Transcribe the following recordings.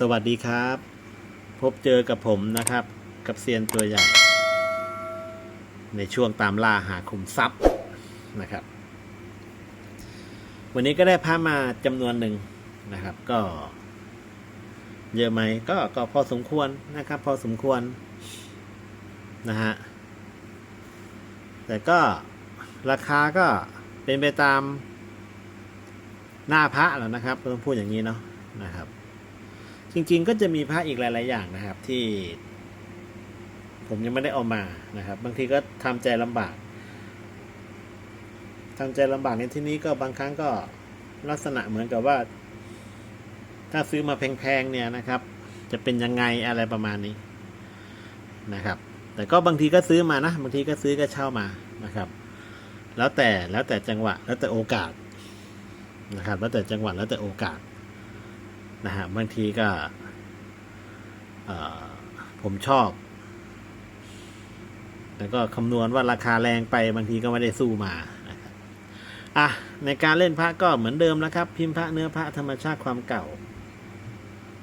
สวัสดีครับ พบเจอกับผมนะครับ กับเซียนตัวใหญ่ ในช่วงตามล่าหาคุมทรัพย์นะครับ วันนี้ก็ได้พามาจำนวนหนึ่งนะครับ ก็ เยอะไหมก็ก็พอสมควรนะครับ พอสมควรนะฮะแต่ก็ราคาก็เป็นไปตามหน้าพระแล้วนะครับต้องพูดอย่างนี้เนาะนะครับ จริงๆ ก็จะมีพระอีกหลายๆอย่างนะครับ ที่ ผมยังไม่ได้เอามานะครับ บางทีก็ทำใจลำบากทำใจลำบากในที่นี้ก็บางครั้งก็ลักษณะเหมือนกับว่า ถ้าซื้อมาแพงๆเนี่ยนะครับ จะเป็นยังไงอะไรประมาณนี้นะครับ แต่ก็บางทีก็ซื้อมานะ บางทีก็ซื้อก็เช่ามานะครับ แล้วแต่แล้วแต่จังหวะ แล้วแต่โอกาสนะครับ แล้วแต่จังหวะแล้วแต่โอกาส นะฮะบางทีก็ผมชอบ แล้วก็คำนวณว่าราคาแรงไปบางทีก็ไม่ได้สู้มานะครับอะในการเล่นพระก็เหมือนเดิมนะครับ พิมพ์พระเนื้อพระธรรมชาติความเก่า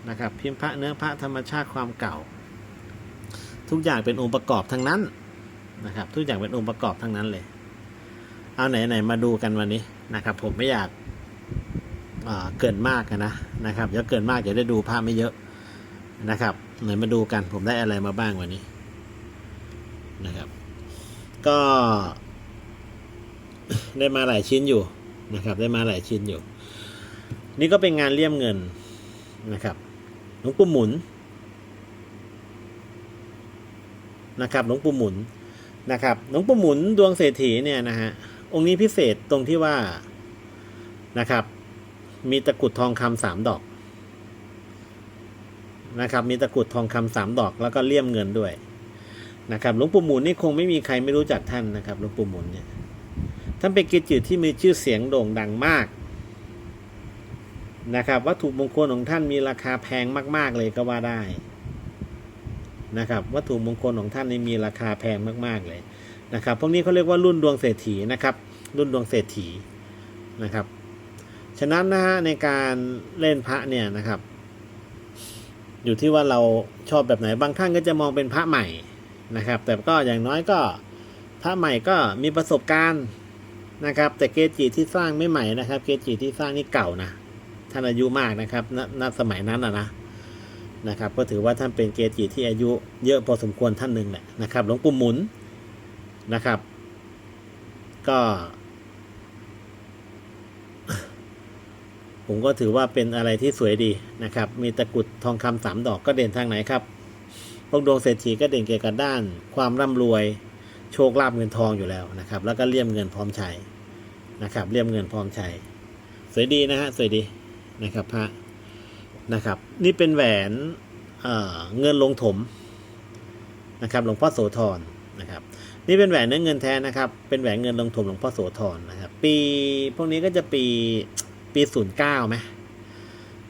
นะครับ พิมพ์พระเนื้อพระธรรมชาติความเก่า ทุกอย่างเป็นองค์ประกอบทั้งนั้นนะครับ ทุกอย่างเป็นองค์ประกอบทั้งนั้นเลย เอาไหนไหนมาดูกันวันนี้นะครับ ผมไม่อยาก เกินมากนะนะครับเดี๋ยวเกินมากจะได้ดูภาพไม่เยอะนะครับไหนมาดูกันผมได้อะไรมาบ้างวันนี้นะครับ ก็ ได้มาหลายชิ้นอยู่นะครับ ได้มาหลายชิ้นอยู่ นี่ก็เป็นงานเลี่ยมเงินนะครับหลวงปู่หมุนนะครับหลวงปู่หมุนนะครับหลวงปู่หมุนดวงเศรษฐีเนี่ยนะฮะองค์นี้พิเศษตรงที่ว่านะครับ มีตะกรุดทองคำสามดอกนะครับ มีตะกรุดทองคำสามดอกแล้วก็เลี่ยมเงินด้วยนะครับหลวงปู่หมุนนี่คงไม่มีใครไม่รู้จักท่านนะครับหลวงปู่หมุนเนี่ยท่านเป็นเกจิที่มีชื่อเสียงโด่งดังมากนะครับ วัตถุมงคลของท่านมีราคาแพงมาก ๆ เลยก็ว่าได้นะครับ วัตถุมงคลของท่านนี่มีราคาแพงมาก ๆ เลยนะครับพวกนี้เขาเรียกว่ารุ่นดวงเศรษฐีนะครับ รุ่นดวงเศรษฐีนะครับ ฉะนั้นนะฮะในการเล่นพระเนี่ยนะครับ อยู่ที่ว่าเราชอบแบบไหนบางท่านก็จะมองเป็นพระใหม่นะครับ แต่ก็อย่างน้อยก็พระใหม่ก็มีประสบการณ์นะครับ แต่เกจิที่สร้างไม่ใหม่นะครับ เกจิที่สร้างนี่เก่านะท่านอายุมากนะครับณสมัยนั้นนะนะนะครับ ก็ถือว่าท่านเป็นเกจิที่อายุเยอะพอสมควรท่านหนึ่งแหละนะครับหลวงปู่หมุนนะครับ ก็ ผมก็ถือว่าเป็นอะไรที่สวยดีนะครับ มีตะกุดทองคำสามดอกก็เด่นทางไหนครับพวกดวงเศรษฐีก็เด่นเกี่ยวกับด้าน ความร่ำรวย โชคลาภเงินทองอยู่แล้วนะครับ แล้วก็เลี่ยมเงินพร้อมใช้นะครับ เลี่ยมเงินพร้อมใช้สวยดีนะฮะสวยดีนะครับพระนะครับ นี่เป็นแหวนเเงินลงถมนะครับหลวงพ่อโสธรนะครับ นี่เป็นแหวนเนื้อเงินแท้นะครับ เป็นแหวนเงินลงถมหลวงพ่อโสธรนะครับ ปีพวกนี้ก็จะปี ปีศูนย์เก้าไหม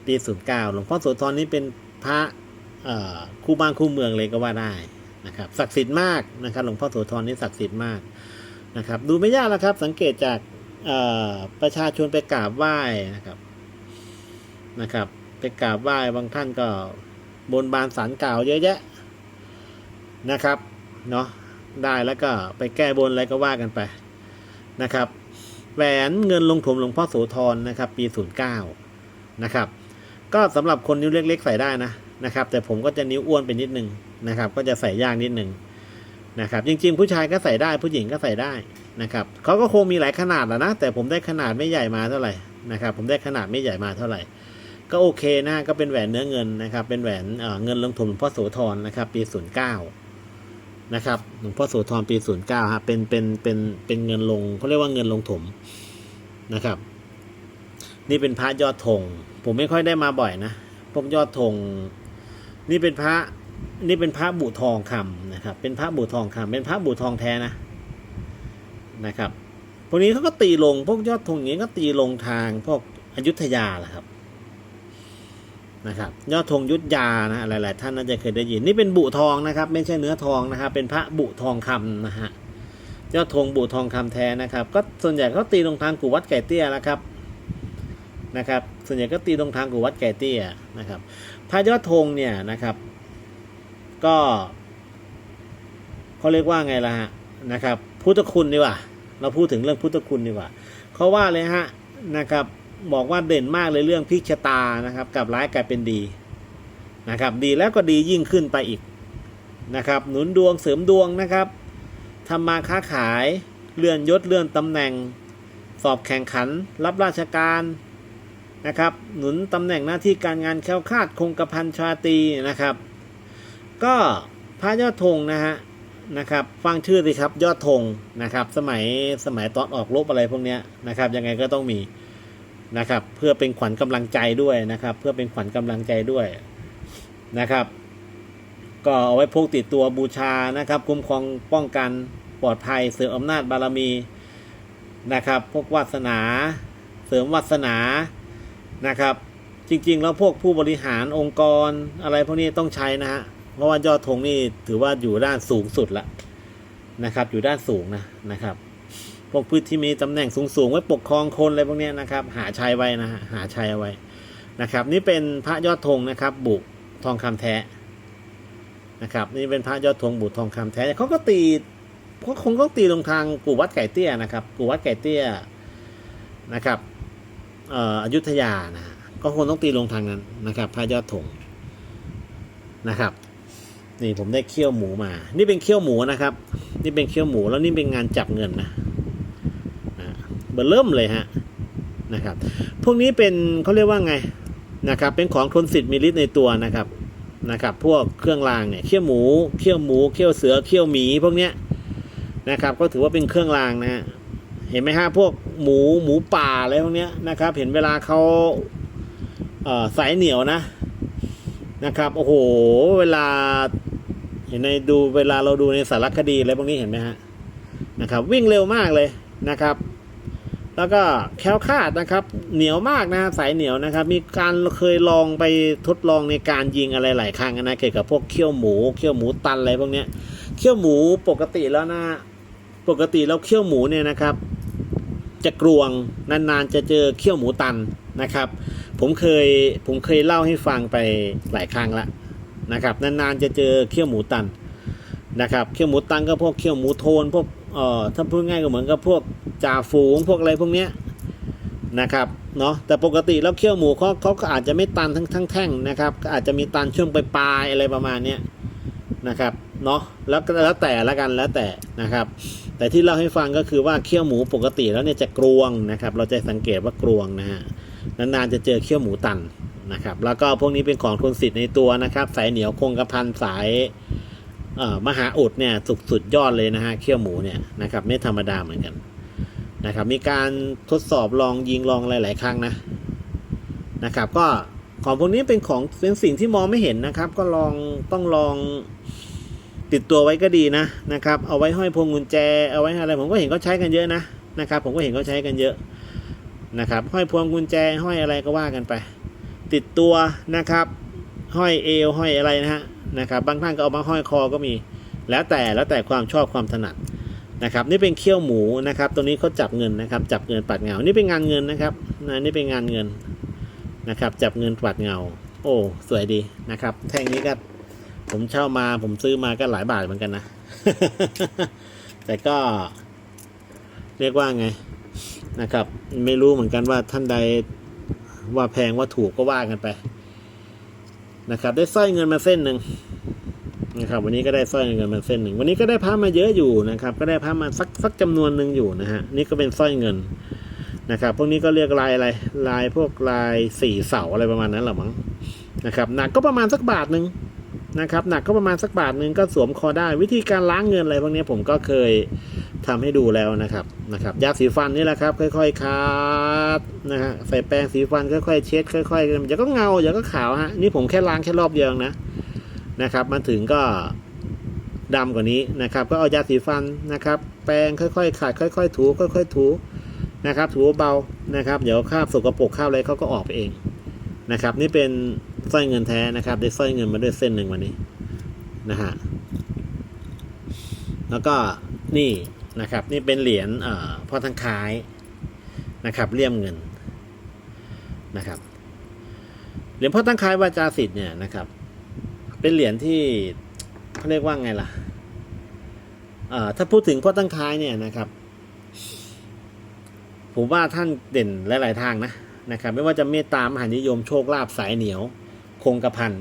ปีศูนย์เก้าหลวงพ่อโสธรนี่เป็นพระคู่บ้านคู่เมืองเลยก็ว่าได้นะครับศักดิ์สิทธิ์มากนะครับหลวงพ่อโสธรนี่ศักดิ์สิทธิ์มากนะครับ ดูไม่ยากแล้วครับ สังเกตจากประชาชนไปกราบไหว้นะครับนะครับ ไปกราบไหว้บางท่านก็บนบานสารกล่าวเยอะแยะนะครับเนาะได้แล้วก็ไปแก้บนอะไรก็ว่ากันไปนะครับ แหวนเงินลงถมหลวงพ่อโสธรนะครับ ปี 09 นะครับ ก็สำหรับคนนิ้วเล็ก ๆ ใส่ได้นะนะครับ แต่ผมก็จะนิ้วอ้วนไปนิดนึงนะครับ ก็จะใส่ยากนิดนึงนะครับ จริง ๆ ผู้ชายก็ใส่ได้ผู้หญิงก็ใส่ได้นะครับเขาก็คงมีหลายขนาดแหละนะ แต่ผมได้ขนาดไม่ใหญ่มาเท่าไหร่นะครับ ผมได้ขนาดไม่ใหญ่มาเท่าไหร่ ก็โอเคนะก็เป็นแหวนเนื้อเงินนะครับ เป็นแหวนเเงินลงถมหลวงพ่อโสธรนะครับ ปี 09 นะครับหลวงพ่อโสธรปี 09ฮะเป็นเป็นเป็นเป็นเงินลงเขาเรียกว่าเงินลงถมนะครับ นี่เป็นพระยอดธงผมไม่ค่อยได้มาบ่อยนะพวกยอดธงนี่เป็นพระนี่เป็นพระบุทองคำนะครับ เป็นพระบุทองคำเป็นพระบุทองแท้นะนะครับพวกนี้เขาก็ตีลงพวกยอดธงอย่างนี้ก็ตีลงทางพวกอยุธยาแหละครับ นะครับยอดธงยุทธยานะหลาย ๆ ท่านน่าจะเคยได้ยินนี่เป็นบุทองนะครับ ไม่ใช่เนื้อทองนะครับ เป็นพระบุทองคำนะฮะยอดธงบุทองคำแท้นะครับ ก็ส่วนใหญ่เขาตีลงทางกู่วัดไก่เตี้ยนะครับนะครับ ส่วนใหญ่ก็ตีตรงทางกูวัดแก่เตี้ยนะครับพระยอดธงเนี่ยนะครับ ก็เขาเรียกว่าไงล่ะฮะนะครับ พุทธคุณดีกว่า เราพูดถึงเรื่องพุทธคุณดีกว่าเขาว่าเลยฮะนะครับ บอกว่าเด่นมากเลยเรื่องพลิกชะตานะครับกับร้ายกลายเป็นดีนะครับดีแล้วก็ดียิ่งขึ้นไปอีกนะครับหนุนดวงเสริมดวงนะครับทำมาค้าขายเลื่อนยศเลื่อนตำแหน่ง สอบแข่งขัน รับราชการนะครับหนุนตำแหน่งหน้าที่การงานแค้วคาดคงกระพันชาตีนะครับ ก็พระยอดธงนะฮะนะครับฟังชื่อสิครับยอดธงนะครับสมัยสมัยตอนออกรบอะไรพวกเนี้ยนะครับยังไงก็ต้องมี นะครับ เพื่อเป็นขวัญกำลังใจด้วยนะครับ เพื่อเป็นขวัญกำลังใจด้วยนะครับ ก็เอาไว้พกติดตัวบูชานะครับ คุ้มครองป้องกันปลอดภัยเสริมอำนาจบารมีนะครับ พวกวาสนา เสริมวาสนานะครับ จริงๆ แล้วพวกผู้บริหารองค์กรอะไรพวกนี้ต้องใช้นะฮะเพราะว่ายอดธงนี่ถือว่าอยู่ด้านสูงสุดละนะครับ อยู่ด้านสูงนะนะครับ พวกพืชที่มีตำแหน่งสูงๆไว้ปกครองคนอะไรพวกนี้นะครับ หาชัยไว้นะฮะหาชัยเอาไว้นะครับ นี่เป็นพระยอดธงนะครับ บุทองคำแท้นะครับ นี่เป็นพระยอดธงบุทองคำแท้เขาก็ตีเขาคงต้องตีลงทางกู่วัดไก่เตี้ยนะครับกู่วัดไก่เตี้ยนะครับเอ่ออยุธยานะก็คงต้องตีลงทางนั้นนะครับพระยอดธงนะครับนี่ผมได้เคี่ยวหมูมา นี่เป็นเคี่ยวหมูนะครับ นี่เป็นเคี่ยวหมูแล้วนี่เป็นงานจับเงินนะ เบอร์เริ่มเลยฮะนะครับ พวกนี้เป็นเขาเรียกว่าไงนะครับ เป็นของทนสิทธิ์มีฤทธิ์ในตัวนะครับนะครับ พวกเครื่องรางเนี่ยเคี่ยวหมูเคี่ยวหมูเคี่ยวเสือเคี่ยวหมีพวกเนี้ยนะครับ ก็ถือว่าเป็นเครื่องรางนะฮะเห็นไหมฮะพวกหมูหมูป่าอะไรพวกเนี้ยนะครับ เห็นเวลาเขาเอ่อสายเหนียวนะนะครับโอ้โหเวลาเห็นในดูเวลาเราดูในสารคดีอะไรพวกนี้เห็นไหมฮะนะครับ วิ่งเร็วมากเลยนะครับ แล้วก็แคลคาดนะครับ เหนียวมากนะสายเหนียวนะครับ มีการเคยลองไปทดลองในการยิงอะไรหลายครั้งนะเกี่ยวกับพวกเขี้ยวหมูเขี้ยวหมูตันอะไรพวกเนี้ยเขี้ยวหมูปกติแล้วนะ ปกติแล้วเขี้ยวหมูเนี่ยนะครับ จะกรวงนานๆจะเจอเขี้ยวหมูตันนะครับ ผมเคยผมเคยเล่าให้ฟังไปหลายครั้งละนะครับนานๆจะเจอเขี้ยวหมูตันนะครับเขี้ยวหมูตันก็พวกเขี้ยวหมูโทนพวก เอ่อถ้าพูดง่ายก็เหมือนกับพวกจ่าฝูงพวกอะไรพวกเนี้ยนะครับเนาะแต่ปกติแล้วเขี้ยวหมูเขาเขาก็อาจจะไม่ตันทั้งทั้งแท่งนะครับอาจจะมีตันช่วงปลายอะไรประมาณเนี้ยนะครับเนาะแล้วแล้วแต่ละกันแล้วแต่นะครับ แต่ที่เล่าให้ฟังก็คือว่าเขี้ยวหมูปกติแล้วเนี่ยจะกรวงนะครับ เราจะสังเกตว่ากรวงนะฮะนานๆจะเจอเขี้ยวหมูตันนะครับ แล้วก็พวกนี้เป็นของทนสิทธิ์ในตัวนะครับ สายเหนียวคงกระพันสาย มหาอุดเนี่ยสุดสุดยอดเลยนะฮะเขี้ยวหมูเนี่ยนะครับไม่ธรรมดาเหมือนกันนะครับ มีการทดสอบลองยิงลองหลาย ๆ ครั้งนะนะครับ ก็ของพวกนี้เป็นของเป็นสิ่งที่มองไม่เห็นนะครับ ก็ลองต้องลองติดตัวไว้ก็ดีนะนะครับ เอาไว้ห้อยพวงกุญแจ เอาไว้อะไรผมก็เห็นเขาใช้กันเยอะนะนะครับ ผมก็เห็นเขาใช้กันเยอะนะครับ ห้อยพวงกุญแจ ห้อยอะไรก็ว่ากันไป ติดตัวนะครับ ห้อยเอวห้อยอะไรนะฮะ นะครับ บางท่านก็เอามาห้อยคอก็มี แล้วแต่แล้วแต่ความชอบความถนัดนะครับ นี่เป็นเขี้ยวหมูนะครับตรงนี้เขาจับเงินนะครับ จับเงินปัดเงา นี่เป็นงานเงินนะครับนะนี่เป็นงานเงินนะครับ จับเงินปัดเงา โอ้สวยดีนะครับ แท่งนี้ก็ผมเช่ามาผมซื้อมาก็หลายบาทเหมือนกันนะ แต่ก็เรียกว่าไงนะครับ ไม่รู้เหมือนกันว่าท่านใดว่าแพงว่าถูกก็ว่ากันไป นะครับได้สร้อยเงินมาเส้นหนึ่งนะครับวันนี้ก็ได้สร้อยเงินมาเส้นหนึ่งวันนี้ก็ได้พระมาเยอะอยู่นะครับ ก็ได้พระมาสักสักจำนวนหนึ่งอยู่นะฮะนี่ก็เป็นสร้อยเงินนะครับพวกนี้ก็เรียกลายอะไรลายพวกลายสี่เสาอะไรประมาณนั้นหรอมั้งนะครับหนักก็ประมาณสักบาทหนึ่งนะครับหนักก็ประมาณสักบาทหนึ่งก็สวมคอได้ วิธีการล้างเงินอะไรพวกนี้ผมก็เคยทำให้ดูแล้วนะครับนะครับยาสีฟันนี่แหละครับ ค่อยๆคัด นะฮะใส่แปรงสีฟันค่อยๆเช็ดค่อยๆเดี๋ยวก็เงาเดี๋ยวก็ขาวฮะนี่ผมแค่ล้างแค่รอบเดียวนะนะครับมาถึงก็ดำกว่านี้นะครับ ก็เอายาสีฟันนะครับ แปรงค่อยๆขัดค่อย ๆ ถู ค่อย ๆ ถูนะครับ ถูเบานะครับ เดี๋ยวคราบสกปรกคราบอะไรเขาก็ออกไปเองนะครับ นี่เป็นสร้อยเงินแท้นะครับได้สร้อยเงินมาด้วยเส้นหนึ่งวันนี้นะฮะแล้วก็นี่นะครับ นี่เป็นเหรียญพ่อทั้งคายนะครับเลี่ยมเงิน นะครับเหรียญพ่อตั้งคายวาจาสิทธิ์เนี่ยนะครับ เป็นเหรียญที่เขาเรียกว่าไงล่ะเอ่อถ้าพูดถึงพ่อตั้งคายเนี่ยนะครับผมว่าท่านเด่นหลาย ๆ ทางนะนะครับ ไม่ว่าจะเมตตามหานิยมโชคลาภสายเหนียว คงกระพัน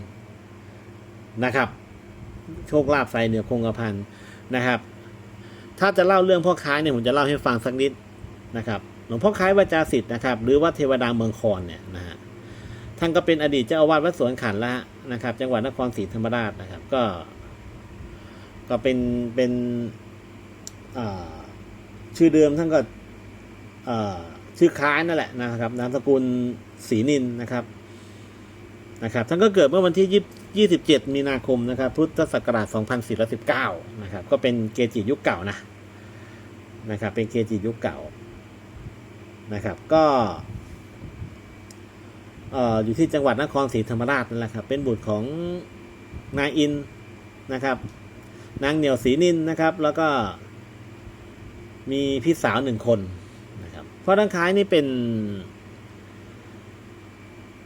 นะครับ โชคลาภสายเหนียวคงกระพันนะครับ ถ้าจะเล่าเรื่องพ่อค้ายเนี่ยผมจะเล่าให้ฟังสักนิดนะครับ ลวงพ่อค้ายวาจาสิทธิ์นะครับ หรือว่าเทวดาเมืองคอนเนี่ยนะฮะท่านก็เป็นอดีตเจ้าอาวาสวัดสวนขันละนะครับ จังหวัดนครศรีธรรมราชนะครับ ก็ ก็เป็นเป็นชื่อเดิมท่านก็ชื่อคล้ายนั่นแหละนะครับนามสกุลศรีนินนะครับนะครับ ท่านก็เกิดเมื่อวันที่ยี่สิบเจ็ดมีนาคมนะครับ พุทธศักราชสองพันสี่ร้อยสิบเก้านะครับ ก็เป็นเกจิยุคเก่านะนะครับ เป็นเกจิยุคเก่า นะครับ ก็เอ่ออยู่ที่จังหวัดนครศรีธรรมราชนั่นแหละครับ เป็นบุตรของนายอินนะครับ นางเหนียวศรีนินนะครับ แล้วก็มีพี่สาวหนึ่งคนนะครับเพราะดังคล้ายนี่เป็น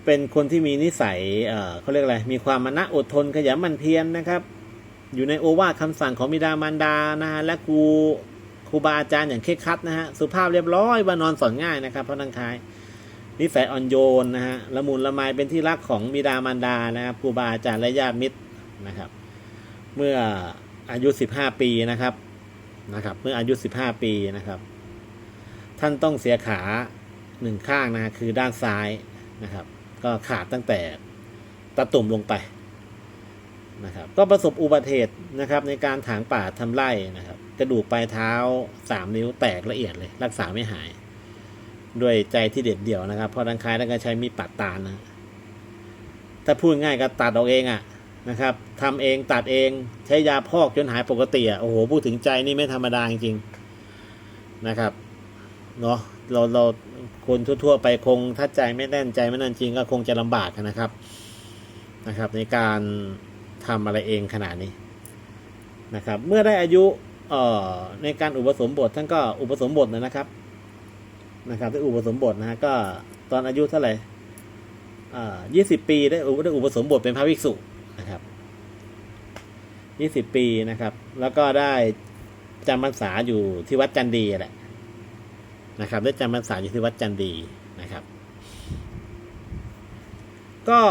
เป็นคนที่มีนิสัยเออเขาเรียกอะไร มีความมานะอดทนขยันหมั่นเพียรนะครับ อยู่ในโอวาทคำสั่งของบิดามารดานะฮะและครู ครูบาอาจารย์อย่างเคร่งครัดนะฮะสุภาพเรียบร้อยว่านอนสอนง่ายนะครับเพราะดังคล้ายนิสัยอ่อนโยนนะฮะละมุนละไมเป็นที่รักของบิดามารดานะครับครูบาอาจารย์และญาติมิตรนะครับ เมื่ออายุ 15 ปีนะครับนะครับ เมื่ออายุ 15 ปีนะครับ ท่านต้องเสียขาหนึ่งข้างนะฮะคือด้านซ้ายนะครับ ก็ขาดตั้งแต่ตะตุ่มลงไป นะครับก็ประสบอุบัติเหตุนะครับในการถางป่าทำไร่นะครับ กระดูกปลายเท้าสามนิ้วแตกละเอียดเลย รักษาไม่หาย ด้วยใจที่เด็ดเดี่ยวนะครับ เพราะดังคล้ายแล้วก็ใช้มีดปัดตาลนะถ้าพูดง่ายก็ตัดออกเองอะ่ะนะครับทำเองตัดเองใช้ยาพอกจนหายปกติอะโอ้โหพูดถึงใจนี่ไม่ธรรมดาจริงๆนะครับเนาะเราเราคนทั่ว ๆ ไปคงถ้าใจไม่แน่นใจไม่แน่นจริงก็คงจะลำบากนะครับนะครับ ในการ ทำอะไรเองขนาดนี้นะครับ เมื่อได้อายุออในการอุปสมบทท่านก็อุปสมบทนะครับนะครับได้อุปสมบทนะฮะก็ตอนอายุเท่าไหร่ยี่สิบปีได้อุได้อุปสมบทเป็นพระภิกษุนะครับยี่สิบปีนะครับ แล้วก็ได้จำพรรษาอยู่ที่วัดจันดีแหละนะครับ ได้จำพรรษาอยู่ที่วัดจันดีนะครับ ก็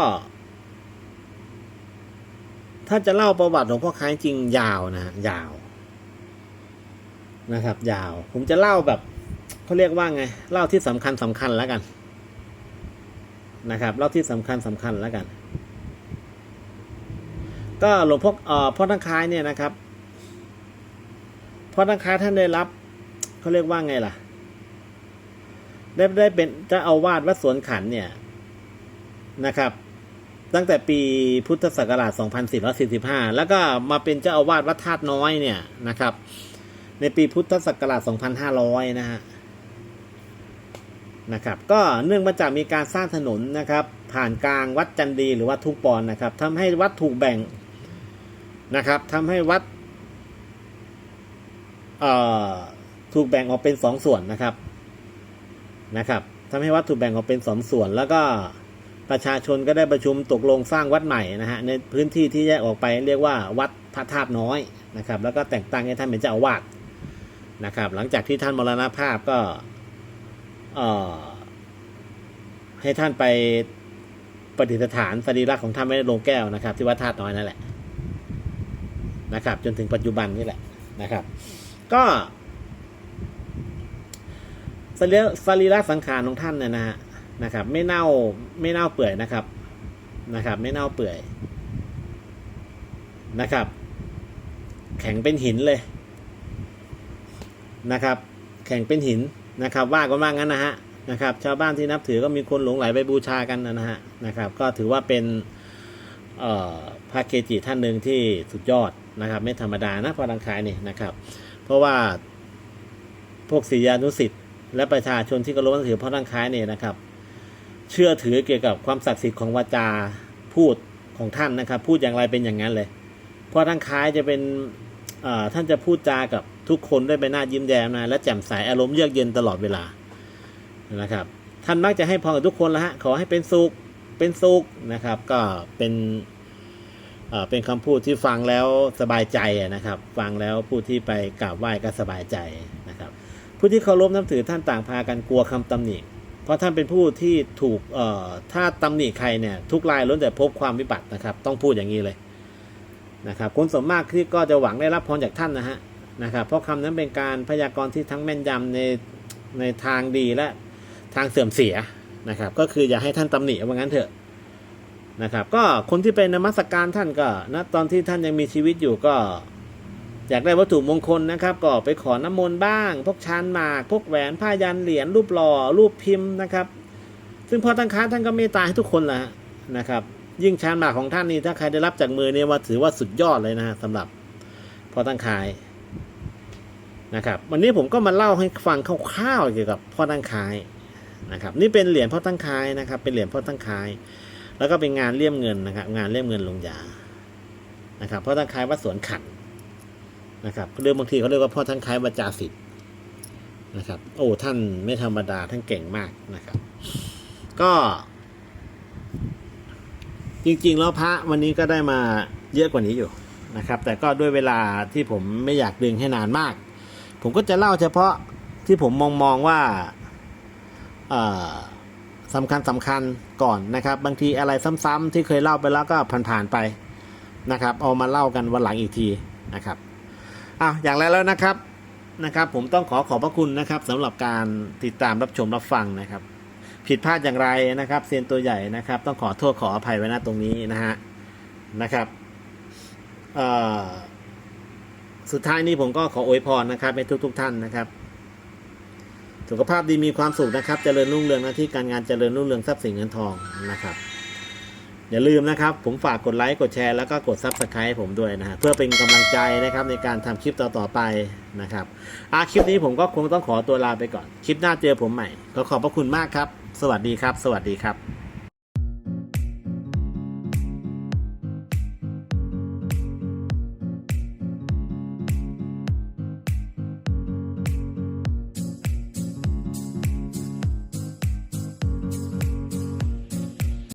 ถ้าจะเล่าประวัติหลวงพ่อค้ายจริงยาวนะยาว นะครับ ยาว ผมจะเล่าแบบเขาเรียกว่าไง เล่าที่สำคัญสำคัญแล้วกัน นะครับ เล่าที่สำคัญสำคัญแล้วกัน ก็หลวงพ่อเอ่อพ่อตั้งคล้ายเนี่ยนะครับพ่อตั้งคล้ายท่านได้รับเขาเรียกว่าไงล่ะ ได้ได้เป็นจ้าอาวาสวัดสวนขันเนี่ยนะครับ ตั้งแต่ปีพุทธศักราช 2445 แล้วก็มาเป็นเจ้าอาวาสวัดธาตุน้อยเนี่ยนะครับ ในปีพุทธศักราช 2500 นะฮะนะครับ ก็เนื่องมาจากมีการสร้างถนนนะครับ ผ่านกลางวัดจันดีหรือวัดทุกปอนนะครับทำให้วัดถูกแบ่งนะครับทำให้วัดถูกแบ่งออกเป็นสองส่วนนะครับนะครับทำให้วัดถูกแบ่งออกเป็นสองส่วนแล้วก็ ประชาชนก็ได้ประชุมตกลงสร้างวัดใหม่นะฮะในพื้นที่ที่แยกออกไปเรียกว่าวัดพระธาตุน้อยนะครับ แล้วก็แต่งตั้งให้ท่านเป็นเจ้าอาวาสนะครับ หลังจากที่ท่านมรณภาพก็เอ่อให้ท่านไปปฏิสถานสรีระของท่านไว้ในโรงแก้วนะครับ ที่วัดธาตุน้อยนั่นแหละนะครับ จนถึงปัจจุบันนี่แหละนะครับ ก็สรีระสรีระสังขารของท่านเนี่ยนะฮะ นะครับ ไม่เน่าไม่เน่าเปื่อยนะครับนะครับ ไม่เน่าเปื่อยนะครับ แข็งเป็นหินเลยนะครับ แข็งเป็นหินนะครับ ว่ากันว่างั้นนะฮะนะครับ ชาวบ้านที่นับถือก็มีคนหลงไหลไปบูชากันนะฮะนะครับ ก็ถือว่าเป็นพระเกจิท่านหนึ่งที่สุดยอดนะครับ ไม่ธรรมดานะพอดังคายนี่นะครับ เพราะว่าพวกศิษยานุสิ์และประชาชนที่เคารพนับถือพ่อดังคายนี่นะครับ เชื่อถือเกี่ยวกับความศักดิ์สิทธิ์ของวาจาพูดของท่านนะครับ พูดอย่างไรเป็นอย่างนั้นเลย เพราะทั้งคล้ายจะเป็นท่านจะพูดจากับทุกคนด้วยใบหน้ายิ้มแย้มนะและแจ่มใสอารมณ์เยือกเย็นตลอดเวลานะครับ ท่านมักจะให้พรกับทุกคนละฮะขอให้เป็นสุขเป็นสุขนะครับ ก็เป็นเป็นคำพูดที่ฟังแล้วสบายใจนะครับ ฟังแล้วผู้ที่ไปกราบไหว้ก็สบายใจนะครับ ผู้ที่เคารพนับถือท่านต่างพากันกลัวคำตำหนิ เพราะท่านเป็นผู้ที่ถูกเอ่อถ้าตำหนิใครเนี่ยทุกรายล้วนแต่พบความวิบัตินะครับ ต้องพูดอย่างนี้เลยนะครับคนส่วนมากที่ก็จะหวังได้รับพรจากท่านนะฮะนะครับเพราะคำนั้นเป็นการพยากรณ์ที่ทั้งแม่นยำในในทางดีและทางเสื่อมเสียนะครับ ก็คืออย่าให้ท่านตำหนิว่างั้นเถอะนะครับ ก็คนที่ไปนมัสการท่านก็นะตอนที่ท่านยังมีชีวิตอยู่ก็ อยากได้วัตถุมงคลนะครับ ก็ไปขอน้ำมนต์บ้าง พวกชานหมาก พวกแหวนผ้ายันเหรียญรูปหล่อรูปพิมพ์นะครับ ซึ่งพอตั้งค้าท่านก็เมตตาให้ทุกคนแหละฮะนะครับ ยิ่งชานหมากของท่านนี่ถ้าใครได้รับจากมือเนี่ยว่าถือว่าสุดยอดเลยนะฮะสำหรับพอตั้งขายนะครับ วันนี้ผมก็มาเล่าให้ฟังคร่าวๆเกี่ยวกับพ่อตั้งขายนะครับ นี่เป็นเหรียญพ่อตั้งขายนะครับ เป็นเหรียญพ่อตั้งขาย แล้วก็เป็นงานเลี่ยมเงินนะครับ งานเลี่ยมเงินลงยานะครับพ่อตั้งขายวัดสวนขัน นะครับเรื่องบางทีเขาเรียกว่าพ่อท่านคล้ายวาจาสิทธิ์นะครับ โอ้ท่านไม่ธรรมดาท่านเก่งมากนะครับ ก็ จริง ๆ แล้วพระวันนี้ก็ได้มาเยอะกว่านี้อยู่นะครับ แต่ก็ด้วยเวลาที่ผมไม่อยากดึงให้นานมาก ผมก็จะเล่าเฉพาะที่ผมมองมองว่าสำคัญสำคัญก่อนนะครับ บางทีอะไรซ้ำๆที่เคยเล่าไปแล้วก็ผ่านๆไปนะครับ เอามาเล่ากันวันหลังอีกทีนะครับ อะอย่างไรแล้วนะครับนะครับ ผมต้องขอขอบพระคุณนะครับสำหรับการติดตามรับชมรับฟังนะครับ ผิดพลาดอย่างไรนะครับเซียนตัวใหญ่นะครับ ต้องขอโทษขออภัยไว้ณตรงนี้นะฮะนะครับสุดท้ายนี้ผมก็ขออวยพรนะครับให้ทุก ๆท่านนะครับสุขภาพดีมีความสุขนะครับเจริญรุ่งเรืองหน้าที่การงานเจริญรุ่งเรืองทรัพย์สินเงินทองนะครับ อย่าลืมนะครับ ผมฝากกดไลค์กดแชร์แล้วก็กด Subscribe ผมด้วยนะฮะเพื่อเป็นกำลังใจนะครับในการทำคลิปต่อๆไปนะครับอาคลิปนี้ผมก็คงต้องขอตัวลาไปก่อน คลิปหน้าเจอผมใหม่ขอขอบพระคุณมากครับ สวัสดีครับ สวัสดีครับ